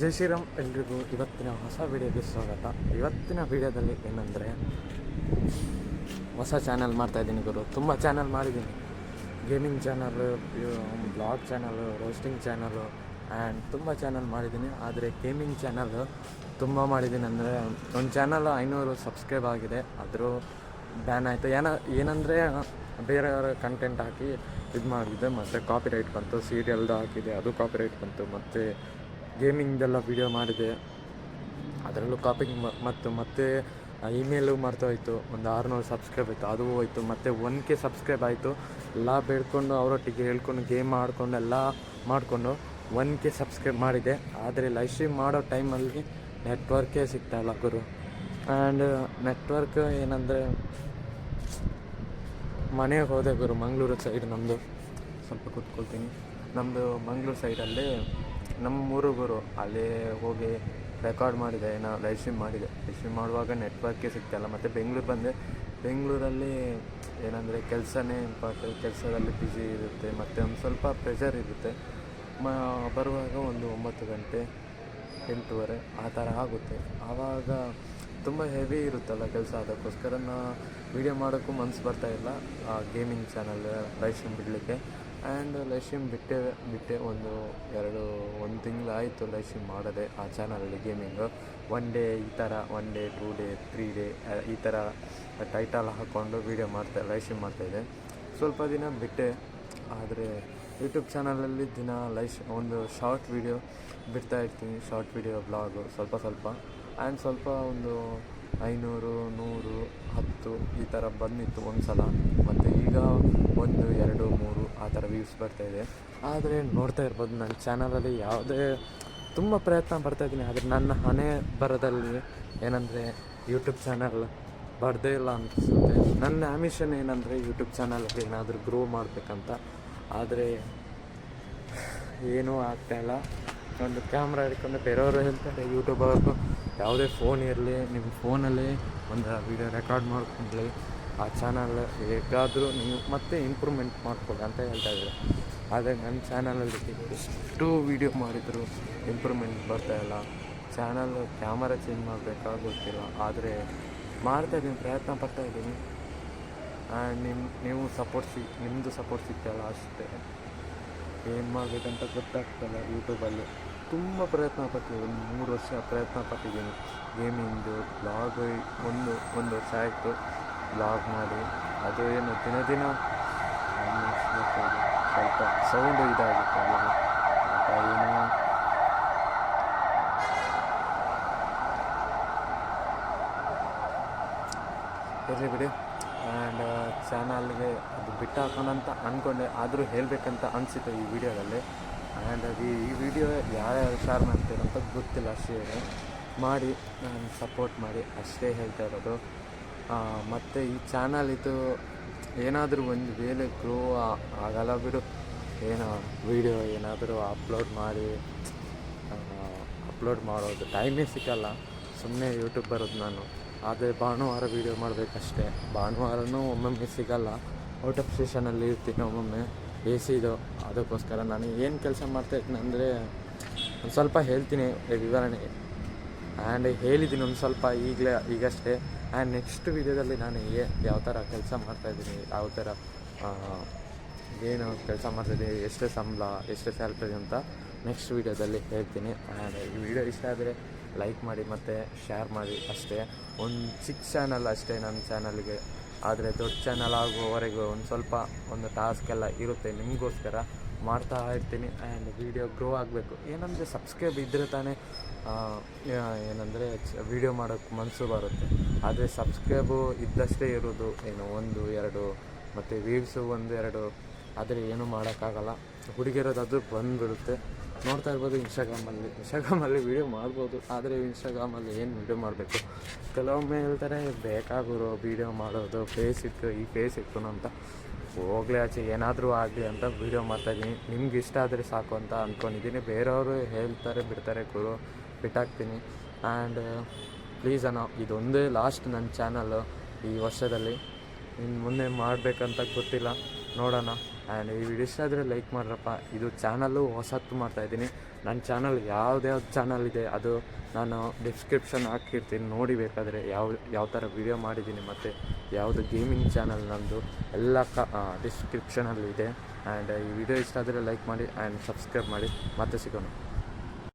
ಜೈ ಶ್ರೀರಾಮ್ ಎಲ್ರಿಗೂ ಇವತ್ತಿನ ಹೊಸ ವಿಡಿಯೋಗೆ ಸ್ವಾಗತ. ಇವತ್ತಿನ ವಿಡಿಯೋದಲ್ಲಿ ಏನಂದರೆ, ಹೊಸ ಚಾನಲ್ ಮಾಡ್ತಾಯಿದ್ದೀನಿ ಗುರು. ತುಂಬ ಚಾನಲ್ ಮಾಡಿದ್ದೀನಿ. Gaming channel blog channel roasting channel and ತುಂಬ ಚಾನಲ್ ಮಾಡಿದ್ದೀನಿ. ಆದರೆ ಗೇಮಿಂಗ್ ಚಾನಲ್ ತುಂಬ ಮಾಡಿದ್ದೀನಿ ಅಂದರೆ, ಒಂದು ಚಾನಲ್ ಐನೂರು ಸಬ್ಸ್ಕ್ರೈಬ್ ಆಗಿದೆ. ಆದರೂ ಬ್ಯಾನ್ ಆಯಿತು. ಏನ, ಏನಂದರೆ, ಬೇರೆಯವರ ಕಂಟೆಂಟ್ ಹಾಕಿ ಇದು ಮಾಡಿದ್ದೆ ಮತ್ತು ಕಾಪಿ ರೈಟ್ ಬಂತು ಸೀರಿಯಲ್ದು ಹಾಕಿದೆ. ಅದು ಕಾಪಿರೈಟ್ ಬಂತು. ಮತ್ತು ಗೇಮಿಂಗ್ದೆಲ್ಲ ವೀಡಿಯೋ ಮಾಡಿದೆ. ಅದರಲ್ಲೂ ಕಾಪಿಂಗ್ ಮತ್ತು ಮತ್ತೆ ಇಮೇಲು ಹೋಯಿತು. ಒಂದು ಆರುನೂರು ಸಬ್ಸ್ಕ್ರೈಬ್ ಆಯಿತು. ಅದು ಹೋಯಿತು. ಮತ್ತು ಒನ್ ಕೆ ಸಬ್ಸ್ಕ್ರೈಬ್ ಆಯಿತು. ಎಲ್ಲ ಬೇಡ್ಕೊಂಡು ಅವರೊಟ್ಟಿಗೆ ಹೇಳ್ಕೊಂಡು ಗೇಮ್ ಆಡ್ಕೊಂಡು ಎಲ್ಲ ಮಾಡಿಕೊಂಡು ಒನ್ ಕೆ ಸಬ್ಸ್ಕ್ರೈಬ್ ಮಾಡಿದೆ. ಆದರೆ ಲೈವ್ ಸ್ಟ್ರೀಮ್ ಮಾಡೋ ಟೈಮಲ್ಲಿ ನೆಟ್ವರ್ಕೇ ಸಿಗ್ತಾಯಿಲ್ಲ ಗುರು. ಆ್ಯಂಡ್ ನೆಟ್ವರ್ಕ್ ಏನಂದರೆ, ಮನೆಗೆ ಹೋದೆ ಗುರು. ಮಂಗಳೂರು ಸೈಡ್ ನಮ್ಮದು ಸ್ವಲ್ಪ ಕುತ್ಕೊಳ್ತೀನಿ. ನಮ್ಮದು ಮಂಗಳೂರು ಸೈಡಲ್ಲಿ ನಮ್ಮ ಊರು ಗುರು ಅಲ್ಲಿ ಹೋಗಿ ರೆಕಾರ್ಡ್ ಮಾಡಿದೆ, ಏನೋ ಲೈವ್ ಸ್ಟ್ರೀಮ್ ಮಾಡಿದೆ. ಲೈವ್ ಸ್ಟ್ರೀಮ್ ಮಾಡುವಾಗ ನೆಟ್ವರ್ಕೇ ಸಿಗ್ತಾಯಿಲ್ಲ ಮತ್ತು ಬೆಂಗಳೂರು ಬಂದೆ. ಬೆಂಗಳೂರಲ್ಲಿ ಏನಂದರೆ ಕೆಲಸನೇ ಇಂಪಾರ್ಟೆಂಟ್ ಕೆಲಸದಲ್ಲಿ ಬ್ಯುಸಿ ಇರುತ್ತೆ, ಮತ್ತು ಒಂದು ಸ್ವಲ್ಪ ಪ್ರೆಷರ್ ಇರುತ್ತೆ. ಮ, ಬರುವಾಗ ಒಂದು ಒಂಬತ್ತು ಗಂಟೆ, ಎಂಟೂವರೆ, ಆ ಥರ ಆಗುತ್ತೆ. ಆವಾಗ ತುಂಬ ಹೆವಿ ಇರುತ್ತಲ್ಲ ಕೆಲಸ ಅದಕ್ಕೋಸ್ಕರ ನಾ ವೀಡಿಯೋ ಮಾಡೋಕ್ಕೂ ಮನಸ್ಸು ಬರ್ತಾ ಇಲ್ಲ. ಆ ಗೇಮಿಂಗ್ ಚಾನಲ್ ಲೈವ್ ಸ್ಟ್ರೀಮ್ ಬಿಡಲಿಕ್ಕೆ. ಆ್ಯಂಡ್ ಲೈವ್ ಸ್ಟ್ರೀಮ್ ಬಿಟ್ಟೆ ಬಿಟ್ಟೆ ಒಂದು ಎರಡು ಒಂದು ತಿಂಗಳು ಆಯಿತು ಲೈವ್ ಸ್ಟ್ರೀಮ್ ಮಾಡೋದೆ ಆ ಚಾನಲಲ್ಲಿ ಗೇಮಿಂಗು. ಒನ್ ಡೇ ಈ ಥರ one day two day three day ಈ ಥರ ಟೈಟಲ್ ಹಾಕ್ಕೊಂಡು ವೀಡಿಯೋ ಮಾಡ್ತಾ ಲೈವ್ ಮಾಡ್ತಾಯಿದ್ದೆ ಸ್ವಲ್ಪ ದಿನ ಬಿಟ್ಟೆ, ಆದರೆ ಯೂಟ್ಯೂಬ್ ಚಾನಲಲ್ಲಿ ದಿನ ಲೈವ್ ಒಂದು ಶಾರ್ಟ್ ವೀಡಿಯೋ ಬಿಡ್ತಾ ಇರ್ತೀನಿ. ಶಾರ್ಟ್ ವೀಡಿಯೋ ಬ್ಲಾಗು ಸ್ವಲ್ಪ ಸ್ವಲ್ಪ. ಆ್ಯಂಡ್ ಸ್ವಲ್ಪ ಒಂದು ಐನೂರು, ನೂರು, ಹತ್ತು ಈ ಥರ ಬಂದಿತ್ತು ಒಂದು ಸಲ ಮತ್ತು ಈಗ ಒಂದು, ಎರಡು, ಮೂರು ಆ ಥರ ವ್ಯೂಸ್ ಬರ್ತಾಯಿದೆ ಆದರೆ ನೋಡ್ತಾ ಇರ್ಬೋದು, ನನ್ನ ಚಾನಲಲ್ಲಿ ಯಾವುದೇ ತುಂಬ ಪ್ರಯತ್ನ ಪಡ್ತಾಯಿದ್ದೀನಿ ಆದರೆ ನನ್ನ ಹಣೆ ಬರದಲ್ಲಿ ಏನಂದರೆ ಯೂಟ್ಯೂಬ್ ಚಾನಲ್ ಬರದೇ ಇಲ್ಲ ಅನಿಸುತ್ತೆ. ನನ್ನ ಆಮಿಷನ್ ಏನಂದರೆ ಯೂಟ್ಯೂಬ್ ಚಾನಲಲ್ಲಿ ಏನಾದರೂ ಗ್ರೋ ಮಾಡಬೇಕಂತ. ಆದರೆ ಏನೂ ಆಗ್ತಾಯಿಲ್ಲ ಒಂದು ಕ್ಯಾಮ್ರಾ ಹಿಡ್ಕೊಂಡು ಬೇರೆಯವರು ಹೇಳ್ತಾರೆ ಯೂಟ್ಯೂಬರ್ಗೂ ಯಾವುದೇ ಫೋನ್ ಇರಲಿ, ನಿಮ್ಮ ಫೋನಲ್ಲಿ ಒಂದು ವೀಡಿಯೋ ರೆಕಾರ್ಡ್ ಮಾಡ್ಕೊಂಡ್ಲಿ, ಆ ಚಾನಲ್ ಹೇಗಾದರೂ ನೀವು ಮತ್ತೆ ಇಂಪ್ರೂವ್ಮೆಂಟ್ ಮಾಡ್ಕೊಳ್ಳಿ ಅಂತ ಹೇಳ್ತಾ ಇದ್ದಾರೆ. ಆದರೆ ನನ್ನ ಚಾನಲಲ್ಲಿ ಎಷ್ಟು ವೀಡಿಯೋ ಮಾಡಿದರು ಇಂಪ್ರೂವ್ಮೆಂಟ್ ಬರ್ತಾಯಿಲ್ಲ ಚಾನಲ್ ಕ್ಯಾಮರಾ ಚೇಂಜ್ ಮಾಡಬೇಕಾ ಗೊತ್ತಿಲ್ಲ ಆದರೆ ಮಾಡ್ತಾಯಿದ್ದೀನಿ ಪ್ರಯತ್ನ ಪಡ್ತಾಯಿದ್ದೀನಿ ಆ್ಯಂಡ್ ನಿಮ್ಮ ನೀವು ಸಪೋರ್ಟ್ ಸಿ ನಿಮ್ಮದು ಸಪೋರ್ಟ್ ಸಿಗ್ತಾಯಿಲ್ಲ ಅಷ್ಟೇ. ಏನು ಮಾಡಬೇಕಂತ ಗೊತ್ತಾಗ್ತಲ್ಲ ಯೂಟ್ಯೂಬಲ್ಲಿ ತುಂಬ ಪ್ರಯತ್ನ ಪಟ್ಟಿದ್ದೀನಿ. ಒಂದು ಮೂರು ವರ್ಷ ಪ್ರಯತ್ನ ಪಟ್ಟಿದ್ದೀನಿ. ಗೇಮಿಂದು ಬ್ಲಾಗ್, ಒಂದು ಒಂದು ವರ್ಷ ಆಯಿತು. ಬ್ಲಾಗ್ ಮಾಡಿ, ಅದು ಏನು ದಿನ ದಿನ ಸ್ವಲ್ಪ ಸೌಂಡು ಇದಾಗುತ್ತೆ ಏನು? ಇರಲಿ ಬಿಡಿ. ಆ್ಯಂಡ್ ಚಾನಲ್ಗೆ ಅದು ಬಿಟ್ಟು ಹಾಕೋಣಂತ ಅಂದ್ಕೊಂಡೆ ಆದರೂ ಹೇಳಬೇಕಂತ ಅನಿಸುತ್ತೆ ಈ ವಿಡಿಯೋದಲ್ಲಿ ಆ್ಯಂಡ್ ಅದು ಈ ವಿಡಿಯೋ ಯಾರ್ಯಾರು ಶೇರ್ ಮಾಡ್ತೀರ ಅಂತ ಗೊತ್ತಿಲ್ಲ ಶೇರ್ ಮಾಡಿ, ನಾನು ಸಪೋರ್ಟ್ ಮಾಡಿ, ಅಷ್ಟೇ ಹೇಳ್ತಾ ಇರೋದು. ಮತ್ತು ಈ ಚಾನಲ್ ಇದು ಏನಾದರೂ ಒಂದು ವೇಳೆ ಗ್ರೋ ಆಗಲ್ಲ ಬಿಡು. ಏನೋ ವಿಡಿಯೋ ಏನಾದರೂ ಅಪ್ಲೋಡ್ ಮಾಡಿ ಅಪ್ಲೋಡ್ ಮಾಡೋದು ಟೈಮೇ ಸಿಕ್ಕಲ್ಲ ಸುಮ್ಮನೆ ಯೂಟ್ಯೂಬ್ ಬರೋದು ನಾನು. ಆದರೆ ಭಾನುವಾರ ವೀಡಿಯೋ ಮಾಡಬೇಕಷ್ಟೇ. ಭಾನುವಾರನೂ ಒಮ್ಮೊಮ್ಮೆ ಸಿಗಲ್ಲ. ಔಟ್ ಆಫ್ ಸ್ಟೇಷನಲ್ಲಿ ಇರ್ತೀನಿ ಒಮ್ಮೊಮ್ಮೆ. ಎ ಸಿದು ಅದಕ್ಕೋಸ್ಕರ ನಾನು ಏನು ಕೆಲಸ ಮಾಡ್ತಾಯಿದ್ದೀನಿ ಅಂದರೆ ಒಂದು ಸ್ವಲ್ಪ ಹೇಳ್ತೀನಿ ವಿವರಣೆ ಆ್ಯಂಡ್ ಹೇಳಿದ್ದೀನಿ ಒಂದು ಸ್ವಲ್ಪ ಈಗಲೇ, ಈಗಷ್ಟೇ. ಆ್ಯಂಡ್ ನೆಕ್ಸ್ಟ್ ವೀಡಿಯೋದಲ್ಲಿ ನಾನು ಏ, ಯಾವ ಥರ ಕೆಲಸ ಮಾಡ್ತಾಯಿದ್ದೀನಿ ಯಾವ ಥರ ಏನು ಕೆಲಸ ಮಾಡ್ತಾಯಿದ್ದೀನಿ ಎಷ್ಟು ಸಂಬಳ, ಎಷ್ಟು ಸ್ಯಾಲ್ರಿ ಅಂತ ನೆಕ್ಸ್ಟ್ ವೀಡಿಯೋದಲ್ಲಿ ಹೇಳ್ತೀನಿ. ಆ್ಯಂಡ್ ಈ ವಿಡಿಯೋ ಇಷ್ಟ ಆದರೆ ಲೈಕ್ ಮಾಡಿ ಮತ್ತು ಶೇರ್ ಮಾಡಿ ಅಷ್ಟೇ. ಒಂದು ಚಿಕ್ಕ ಚಾನಲ್ ಅಷ್ಟೇ ನನ್ನ ಚಾನಲ್ಗೆ ಆದರೆ ದೊಡ್ಡ ಚಾನಲ್ ಆಗುವವರೆಗೂ ಒಂದು ಸ್ವಲ್ಪ ಒಂದು ಟಾಸ್ಕ್ ಎಲ್ಲ ಇರುತ್ತೆ ನಿಮಗೋಸ್ಕರ ಮಾಡ್ತಾ ಇರ್ತೀನಿ ಆ್ಯಂಡ್ ವೀಡಿಯೋ ಗ್ರೋ ಆಗಬೇಕು. ಏನಂದರೆ ಸಬ್ಸ್ಕ್ರೈಬ್ ಇದ್ದರೆ ತಾನೇ ಏನಂದರೆ ವೀಡಿಯೋ ಮಾಡೋಕ್ಕೆ ಮನಸ್ಸು ಬರುತ್ತೆ. ಆದರೆ ಸಬ್ಸ್ಕ್ರೈಬು ಇದ್ದಷ್ಟೇ ಇರೋದು ಏನು ಒಂದು, ಎರಡು, ಮತ್ತು ವೀವ್ಸು ಒಂದು, ಎರಡು, ಆದರೆ ಏನೂ ಮಾಡೋಕ್ಕಾಗಲ್ಲ. ಹುಡುಗಿರೋದಾದರೂ ಬಂದುಬಿಡುತ್ತೆ. ನೋಡ್ತಾ ಇರ್ಬೋದು ಇನ್ಸ್ಟಾಗ್ರಾಮಲ್ಲಿ ಇನ್ಸ್ಟಾಗ್ರಾಮಲ್ಲಿ ವೀಡಿಯೋ ಮಾಡ್ಬೋದು. ಆದರೆ ಇನ್ಸ್ಟಾಗ್ರಾಮಲ್ಲಿ ಏನು ವೀಡಿಯೋ ಮಾಡಬೇಕು? ಕೆಲವೊಮ್ಮೆ ಹೇಳ್ತಾರೆ, ಬೇಕಾಗಿರೋ ವೀಡಿಯೋ ಮಾಡೋದು ಫೇಸ್ ಇತ್ತು ಈ ಫೇಸ್ ಇತ್ತು ಅಂತ. ಹೋಗ್ಲಿ ಆಚೆ, ಏನಾದರೂ ಆಗಲಿ ಅಂತ ವೀಡಿಯೋ ಮಾಡ್ತಾಯಿದ್ದೀನಿ ನಿಮ್ಗೆ ಇಷ್ಟ ಆದರೆ ಸಾಕು ಅಂತ ಅಂದ್ಕೊಂಡಿದ್ದೀನಿ ಬೇರೆಯವರು ಹೇಳ್ತಾರೆ, ಬಿಡ್ತಾರೆ, ಗುರು, ಬಿಟ್ಟಾಕ್ತೀನಿ. ಆ್ಯಂಡ್ ಪ್ಲೀಸ್ ಅಣ್ಣ, ಇದೊಂದೇ ಲಾಸ್ಟ್ ನನ್ನ ಚಾನಲ್ಲು ಈ ವರ್ಷದಲ್ಲಿ. ಇನ್ನು ಮುಂದೆ ಮಾಡಬೇಕಂತ ಗೊತ್ತಿಲ್ಲ. ನೋಡೋಣ ಆ್ಯಂಡ್ ಈ ವಿಡಿಯೋ ಆದರೆ ಲೈಕ್ ಮಾಡ್ರಪ್ಪ. ಇದು ಚಾನಲ್ಲು ಹೊಸತ್ತು ಮಾಡ್ತಾಯಿದ್ದೀನಿ ನನ್ನ ಚಾನಲ್ ಯಾವ್ದ್ಯಾವ್ದು ಚಾನಲ್ ಇದೆ, ಅದು ನಾನು ಡಿಸ್ಕ್ರಿಪ್ಷನ್ ಹಾಕಿರ್ತೀನಿ. ನೋಡಿ ಬೇಕಾದರೆ ಯಾವ ಯಾವ ಥರ ವಿಡಿಯೋ ಮಾಡಿದ್ದೀನಿ ಮತ್ತು ಯಾವುದು ಗೇಮಿಂಗ್ ಚಾನಲ್ ನಂದು ಎಲ್ಲ ಕ ಡಿಸ್ಕ್ರಿಪ್ಷನಲ್ಲಿ ಇದೆ. ಆ್ಯಂಡ್ ಈ ವಿಡಿಯೋ ಇಷ್ಟ ಆದರೆ ಲೈಕ್ ಮಾಡಿ ಆ್ಯಂಡ್ ಸಬ್ಸ್ಕ್ರೈಬ್ ಮಾಡಿ. ಮತ್ತೆ ಸಿಗೋಣ.